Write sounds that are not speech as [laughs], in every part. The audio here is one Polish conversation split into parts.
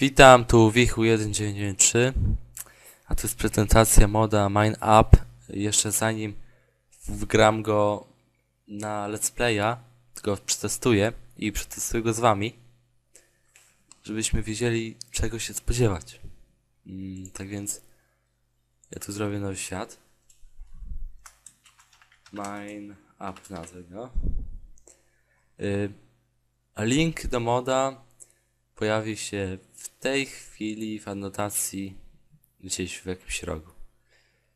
Witam, tu Wichu1993, a tu jest prezentacja moda Mine Up. Jeszcze zanim wgram go na let's playa, tylko przetestuję i przetestuję go z wami, żebyśmy wiedzieli czego się spodziewać. Mm, tak więc ja tu zrobię nowy świat. Mine Up nazwę go. Y, a link do moda pojawi się w tej chwili w anotacji gdzieś w jakimś rogu.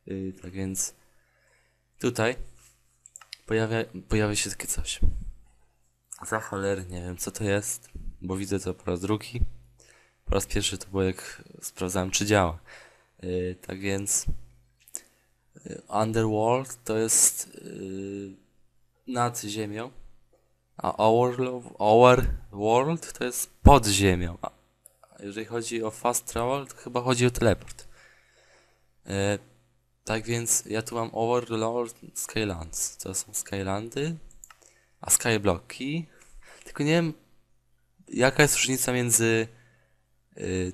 Yy, tak więc tutaj pojawia, pojawia się takie coś. Za cholery nie wiem co to jest, bo widzę to po raz drugi. Po raz pierwszy to było jak sprawdzałem czy działa. Yy, tak więc yy, Underworld to jest yy, nad ziemią a our, our world to jest pod ziemią. A jeżeli chodzi o fast travel, to chyba chodzi o teleport. E, tak więc ja tu mam Overlord Skylands. To są Skylandy, a Skyblocki. Tylko nie wiem, jaka jest różnica między y,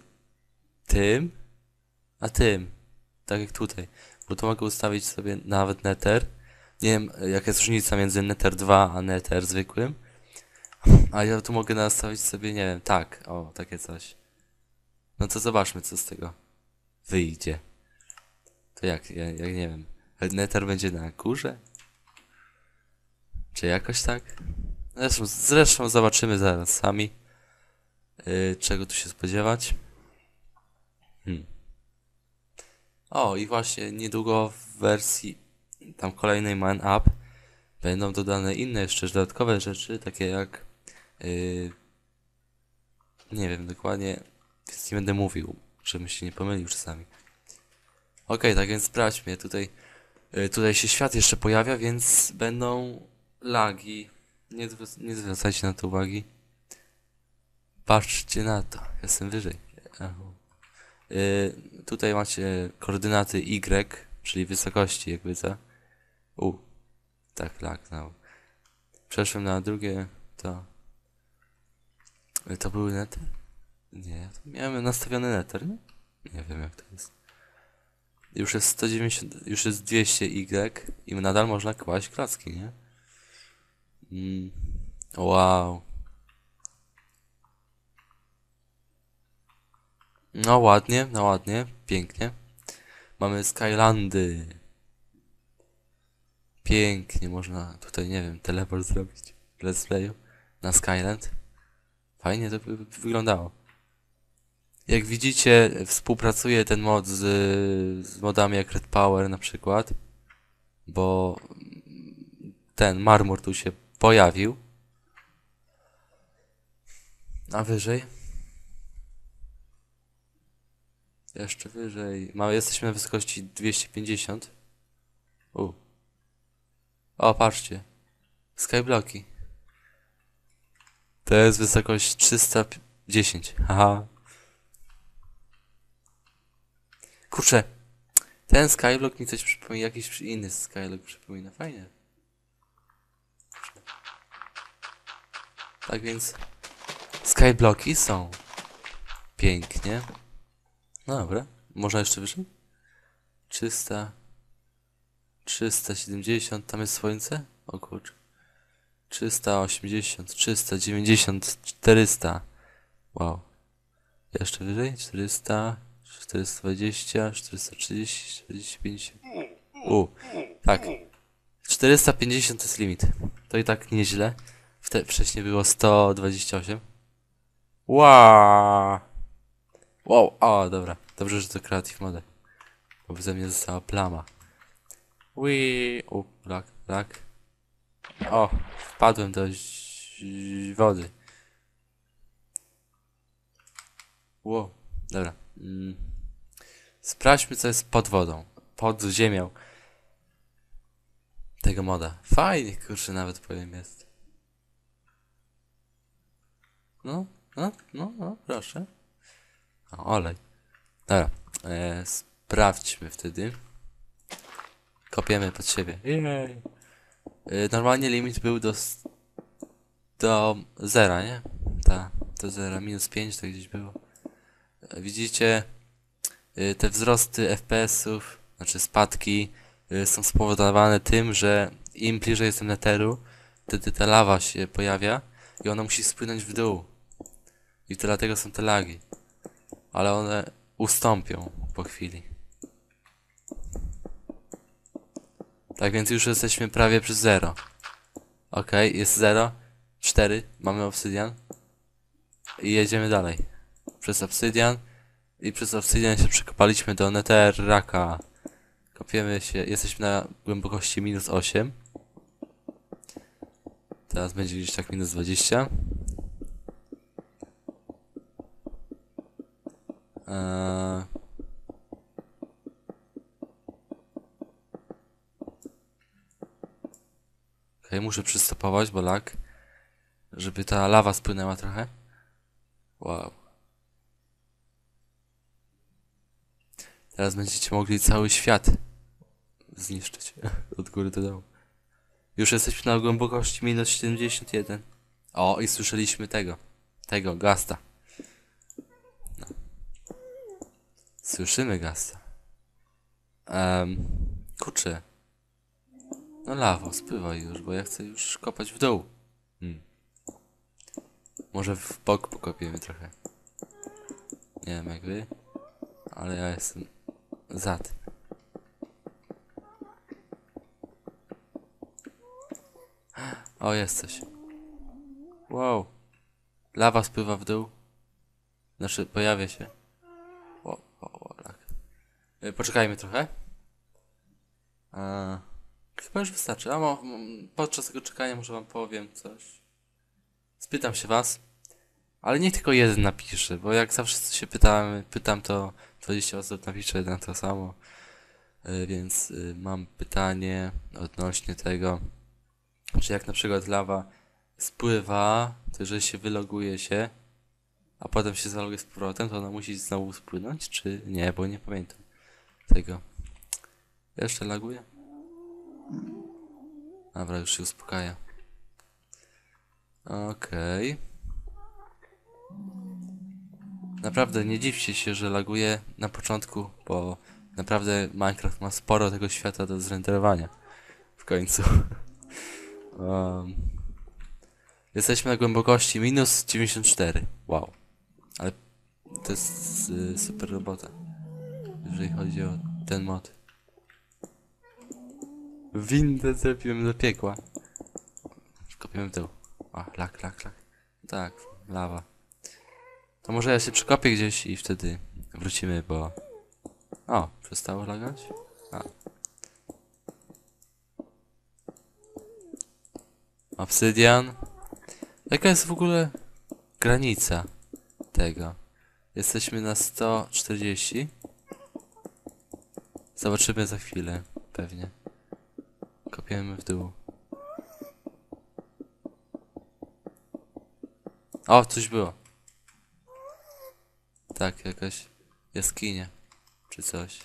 tym a tym. Tak jak tutaj. Bo tu mogę ustawić sobie nawet Nether nie wiem, jaka jest różnica między Nether 2 a Nether zwykłym. A ja tu mogę nastawić sobie, nie wiem, tak, o, takie coś. No to zobaczmy, co z tego wyjdzie. To jak, ja, ja nie wiem. Nether będzie na górze? Czy jakoś tak? Zresztą, zresztą zobaczymy zaraz sami, yy, czego tu się spodziewać. Hmm. O, i właśnie niedługo w wersji tam kolejnej Man Up będą dodane inne jeszcze dodatkowe rzeczy, takie jak yy, nie wiem dokładnie, więc nie będę mówił, żebym się nie pomylił czasami. Ok, tak więc sprawdźmy, tutaj, yy, tutaj się świat jeszcze pojawia, więc będą lagi. Nie, nie zwracajcie na to uwagi. Patrzcie na to, jestem wyżej. Yy, tutaj macie koordynaty Y, czyli wysokości jakby co. U, tak lagnął. Przeszłem na drugie, to... To były nety? Nie, miałem nastawiony neter, nie? Nie wiem jak to jest. Już jest 190, już jest 200Y i nadal można kłaść klocki, nie? Mm. Wow. No ładnie, no ładnie, pięknie. Mamy Skylandy. Pięknie można tutaj, nie wiem, teleport zrobić w let's playu na Skyland. Fajnie to wyglądało. Jak widzicie, współpracuje ten mod z, z modami jak Red Power na przykład, bo ten marmur tu się pojawił. A wyżej? Jeszcze wyżej. Mamy, jesteśmy na wysokości 250. U. O, patrzcie. Skyblocki. To jest wysokość 310. Haha. Kurczę. Ten skyblock mi coś przypomina, jakiś inny skyblock przypomina. Fajnie. Tak więc skyblocki są. Pięknie. No dobra. Można jeszcze wyżej? 300. 370, tam jest słońce? O kurczę. 380, 390, 400. Wow. Jeszcze wyżej? 400, 420, 430, 450. U, tak. 450 to jest limit. To i tak nieźle. Wte wcześniej było 128. Wow. Wow, o, dobra. Dobrze, że to Creative Mode. Bo ze mnie została plama. Ui, u, lak, lak. O, wpadłem do wody. Ło, dobra. Mm. Sprawdźmy, co jest pod wodą. Pod ziemią. Tego moda. Fajnie, kurczę, nawet powiem jest. No, no, no, no, proszę. O, olej. Dobra, e, sprawdźmy wtedy. Kopiemy pod siebie. Jej. Y, normalnie limit był do, do zera, nie? Ta, do zera, minus 5 to gdzieś było. Widzicie, y, te wzrosty FPS-ów, znaczy spadki, y, są spowodowane tym, że im bliżej jestem neteru, wtedy ta lawa się pojawia i ona musi spłynąć w dół. I to dlatego są te lagi. Ale one ustąpią po chwili. Tak więc już jesteśmy prawie przy zero. Okej, jest zero. Cztery. Mamy obsydian. I jedziemy dalej. Przez obsydian. I przez obsydian się przekopaliśmy do netherraka. Kopiemy się. Jesteśmy na głębokości minus 8. Teraz będzie gdzieś tak minus 20. Eee... Okej, muszę przystopować, bo lag. Żeby ta lawa spłynęła trochę. Wow. Teraz będziecie mogli cały świat zniszczyć. [laughs] Od góry do dołu. Już jesteśmy na głębokości minus 71. O, i słyszeliśmy tego. Tego, gasta. No. Słyszymy gasta. Um, kurczę. No lawo, spływaj już, bo ja chcę już kopać w dół. Hmm. Może w bok pokopiemy trochę. Nie wiem jak wy, ale ja jestem za tym. O, jest coś. Wow. Lawa spływa w dół. Znaczy, pojawia się. Wow, wow, wow, tak. Y, Poczekajmy trochę. A, chyba już wystarczy. A mo, podczas tego czekania może wam powiem coś. Spytam się was. Ale niech tylko jeden napisze, bo jak zawsze się pytam, pytam to 20 osób napisze na to samo. Y, Więc y, mam pytanie odnośnie tego, czy jak na przykład lawa spływa, to jeżeli się wyloguje się, a potem się zaloguje z powrotem, to ona musi znowu spłynąć, czy nie, bo nie pamiętam tego. Jeszcze laguje? Dobra, już się uspokaja. Okej. Naprawdę nie dziwcie się, że laguje na początku, bo naprawdę Minecraft ma sporo tego świata do zrenderowania. W końcu. [laughs] Um, jesteśmy na głębokości minus 94. Wow. Ale to jest y, super robota. Jeżeli chodzi o ten mod. Windę zrobiłem do piekła. Kopiemy w dół. O, lak, lak, lak. Tak, lawa. To może ja się przekopię gdzieś i wtedy wrócimy, bo... O, przestało lagać? A. Obsydian. Jaka jest w ogóle granica tego? Jesteśmy na 140. Zobaczymy za chwilę, pewnie. Kopiemy w dół. O, coś było. Tak, jakaś jaskinia. Czy coś.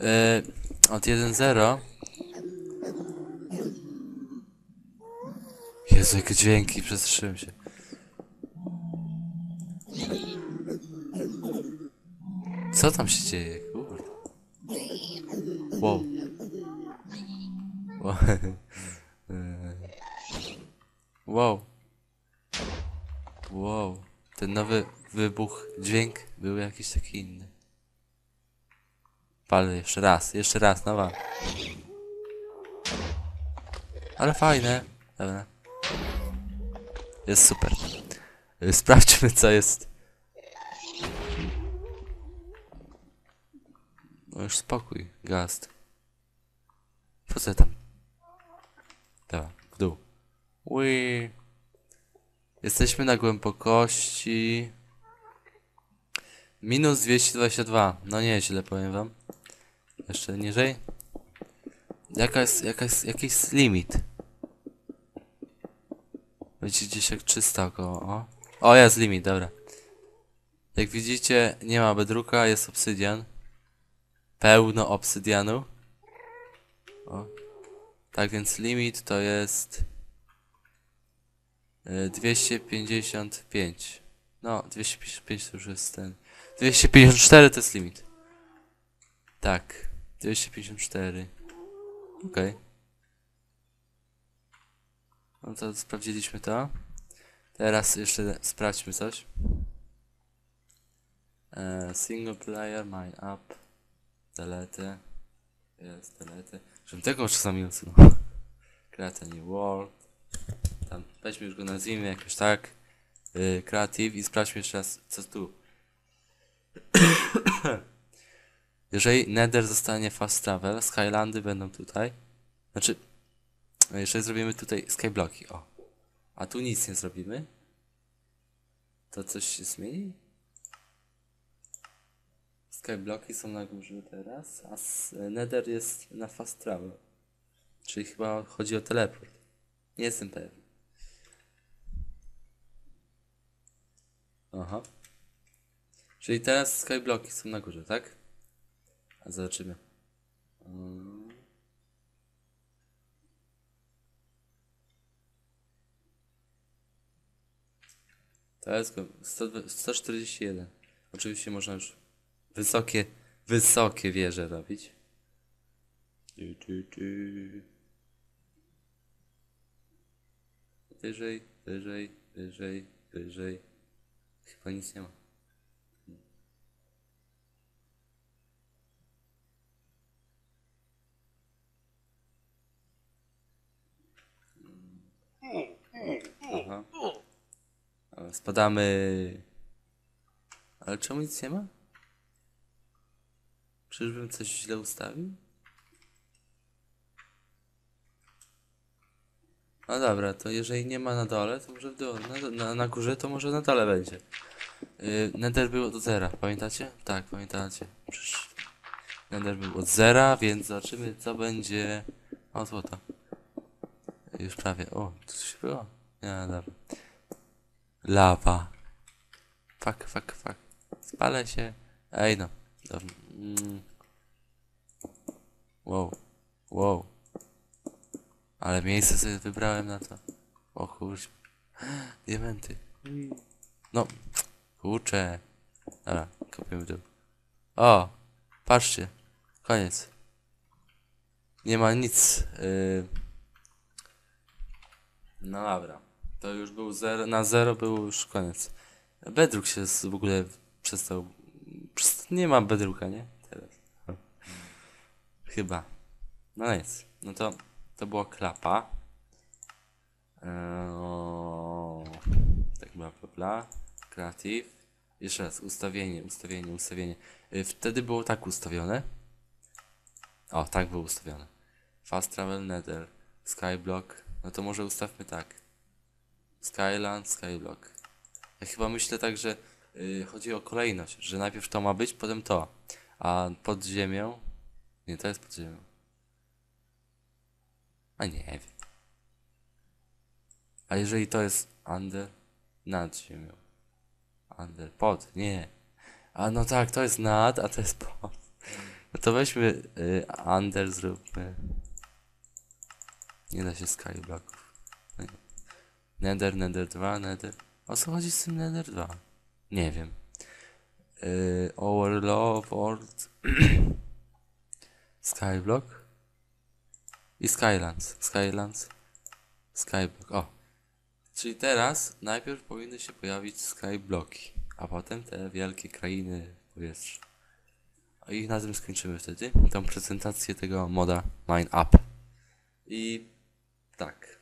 Yy, od 1.0 Jezu, jakie dźwięki, przestrzyłem się. Co tam się dzieje? Wow. [laughs] Wow. Wow. Ten nowy wybuch, dźwięk był jakiś taki inny. Palę jeszcze raz, jeszcze raz, no wal. Ale fajne. Dobra. Jest super. Sprawdźmy co jest. No już spokój, gast. Co tam? Dobra, w dół. Ui. Jesteśmy na głębokości... Minus 222. No nieźle, powiem wam. Jeszcze niżej. Jaka jest, jaka jest, jaki jest limit? Będzie gdzieś jak 300 około, o. O, jest limit, dobra. Jak widzicie, nie ma bedruka, jest obsydian. Pełno obsydianu. O. Tak więc limit to jest... Y, 255. No, 255 to już jest ten. 254 to jest limit. Tak. 254. Okej. No to sprawdziliśmy to. Teraz jeszcze sprawdźmy coś. E, single player, mine up. Delete. Jest, delete. Żebym tego czasami usunął. [laughs] Create world. Tam, weźmy już go nazwijmy jakoś tak. Yy, creative i sprawdźmy jeszcze raz, co tu. [coughs] Jeżeli Nether zostanie fast travel, Skylandy będą tutaj. Znaczy, jeżeli zrobimy tutaj skyblocki, o. A tu nic nie zrobimy, to coś się zmieni? Skyblocki są na górze teraz, a Nether jest na fast travel. Czyli chyba chodzi o teleport. Nie jestem pewien. Aha. Czyli teraz skyblocki są na górze, tak? A zobaczymy. Mm. To jest go 100, 141. Oczywiście można już wysokie, wysokie wieże robić. Tu, tu, tu. Wyżej, wyżej, wyżej, wyżej. Chyba nic nie ma. Aha. Ale Spadamy. Ale czemu nic nie ma? Czyżbym coś źle ustawił? No dobra, to jeżeli nie ma na dole, to może w. Na, na, na górze to może na dole będzie. Yy, Nether był od zera, pamiętacie? Tak, pamiętacie. Przecież Nether był od zera, więc zobaczymy co będzie. O, złota. Już prawie. O, tu coś było? Nie, dobra. Lawa. Fuck, fuck, fuck. Spalę się. Ej no. Dobra. Mm. Wow. Wow. Ale miejsce sobie wybrałem na to. O kurczę. [gasps] Diamenty. No. Kurczę. Dobra, kopiemy dół. O! Patrzcie. Koniec. Nie ma nic. Yy. No dobra. To już był zero, na zero był już koniec. Bedrock się w ogóle przestał. przest- Nie ma bedrooka, nie? Teraz. Chyba. No nic. No to to była klapa. Eee, tak bla bla bla. Creative. Jeszcze raz, ustawienie, ustawienie, ustawienie. Y, Wtedy było tak ustawione. O, tak było ustawione. Fast Travel Nether. Skyblock. No to może ustawmy tak. Skyland, Skyblock. Ja chyba myślę tak, że y, chodzi o kolejność, że najpierw to ma być, potem to. A pod ziemią. Nie, to jest pod ziemią. A nie wiem. A jeżeli to jest under, nad ziemią. Under, pod, nie. A no tak, to jest nad, a to jest pod. No to weźmy y, under, zróbmy. Nie da się skyblocków. No. Nether, Nether 2, Nether. O co chodzi z tym Nether 2? Nie wiem. Yy, World. [clears throat] Skyblock. I Skylands. Skylands. Skyblock. O. Czyli teraz najpierw powinny się pojawić Skyblocki, a potem te wielkie krainy powietrza. I na tym skończymy wtedy tą prezentację tego moda Mine Up. I tak.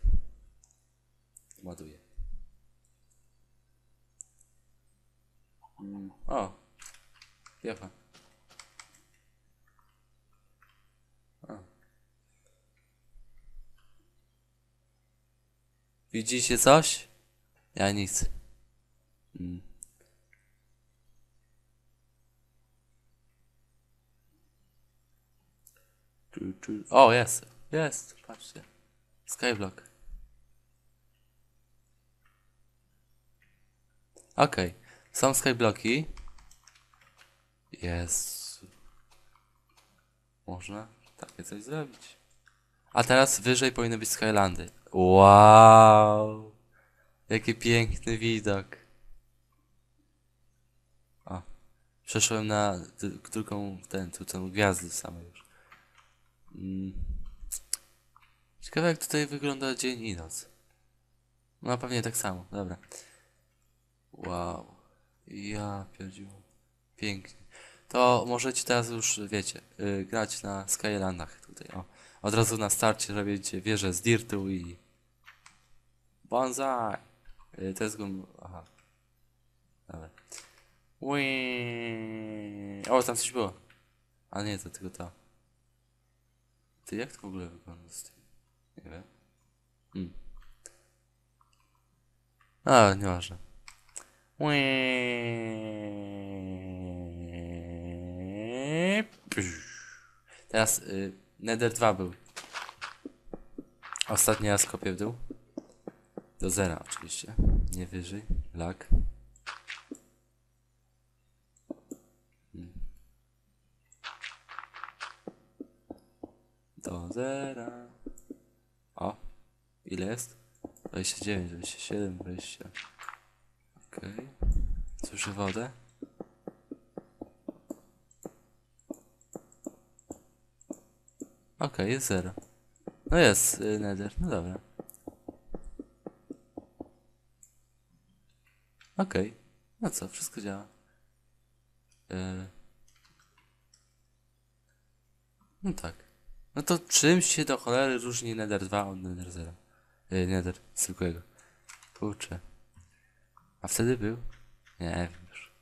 Ładuję. Mm, O. Wiecha. O. Widzicie coś? Ja nic. Mm. O, jest. Jest. Patrzcie. Skyblock. Okej. Są skyblocki. Jest. Można takie coś zrobić. A teraz wyżej powinny być skylandy. Wow. Jaki piękny widok. O. Przeszłem na drugą, ten, tu są gwiazdy same już. Mm. Ciekawe jak tutaj wygląda dzień i noc. No pewnie tak samo, dobra. Wow. Ja pierdziło. Pięknie. To możecie teraz już, wiecie, y, grać na Skylandach tutaj, o. Od razu na starcie robicie wieżę z dirtu i... Bonsai! Y, to jest gum... Aha. Dobra. Ui. O, tam coś było. A nie, to tylko to. Ty, jak to w ogóle wygląda z tym? Nie wiem. Hmm. A, nieważne. Teraz y, Nether 2 był. Ostatni raz kopię w dół. Do zera oczywiście. Nie wyżej. Hmm. Do zera. O. Ile jest? 29, 27, 20. Słyszę wodę. Okej, jest zero. No jest y, nether, no dobra. Okej. No co, wszystko działa. Y... No tak. No to czym się do cholery różni Nether 2 od Nether 0? Yy, Nether zwykłego. Kurczę. A wtedy był? Nie wiem już.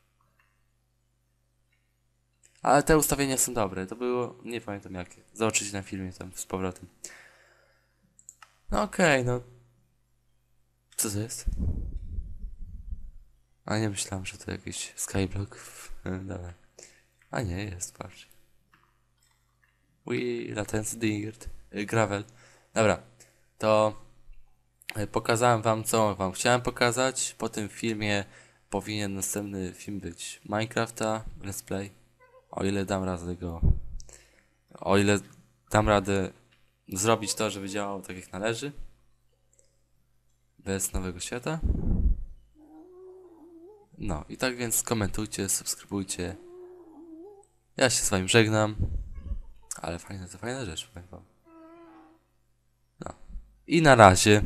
Ale te ustawienia są dobre. To było, nie pamiętam jakie. Zobaczycie na filmie tam z powrotem. No okej, no. Co to jest? A nie myślałem, że to jakiś skyblock. Dobra. A nie, jest, patrz. Ui, latający dirt. y, Gravel. Dobra, to y, pokazałem wam, co wam chciałem pokazać. Po tym filmie powinien następny film być Minecrafta, Let's Play. O ile dam radę go... O ile dam radę zrobić to, żeby działało tak jak należy. Bez nowego świata. No i tak więc komentujcie, subskrybujcie. Ja się z wami żegnam. Ale fajna to fajna rzecz, powiem wam. No. I na razie.